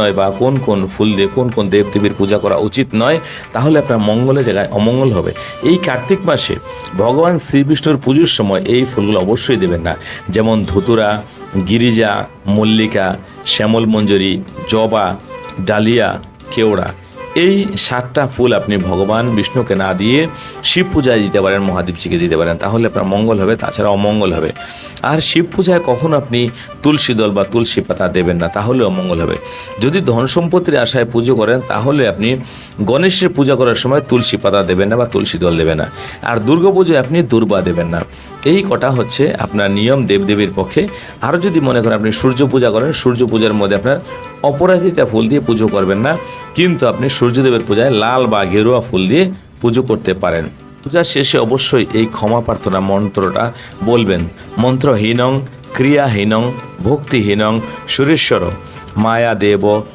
নয় বা কোন কোন ফুল দিয়ে কোন কোন দেবদেবীর পূজা করা উচিত নয়, তাহলে আপনার মঙ্গলের জায়গায় অমঙ্গল হবে। এই কার্তিক মাসে ভগবান শ্রীবিষ্ণুর পুজোর সময় এই ফুলগুলো অবশ্যই দেবেন না। যেমন ধুতুরা, গিরিজা, মল্লিকা শ্যামল মঞ্জুরি জবা, ডালিয়া, কেওড়া। এই সাতটা ফুল আপনি ভগবান বিষ্ণুকে না দিয়ে শিব পূজায় দিতে পারেন, মহাদেবজিকে দিতে পারেন, তাহলে আপনার মঙ্গল হবে, তাছাড়া অমঙ্গল হবে। আর শিব পূজায় কখনো আপনি তুলসী দল বা তুলসী পাতা দেবেন না তাহলে অমঙ্গল হবে। যদি ধন সম্পত্তির আশায় পুজো করেন, তাহলে আপনি গণেশের পূজা করার সময় তুলসী পাতা দেবেন না বা তুলসী দল দেবেন না। আর দুর্গা পুজোয় আপনি দুর্বা দেবেন না। এই কটা হচ্ছে আপনার নিয়ম, দেবদেবীর পক্ষে। আরও যদি মনে করেন আপনি সূর্য পূজা করেন, সূর্য পূজার মধ্যে আপনার অপরাজিতা ফুল দিয়ে পুজো করবেন না, কিন্তু আপনি সূর্যদেবের পূজায় লাল বা গেরুয়া ফুল দিয়ে পুজো করতে পারেন। পূজার শেষে অবশ্যই এই ক্ষমা প্রার্থনা মন্ত্রটা বলবেন। মন্ত্র মন্ত্রহীনং ক্রিয়াহীনং ভক্তিহীনং সুরেশ্বর, মায়া দেব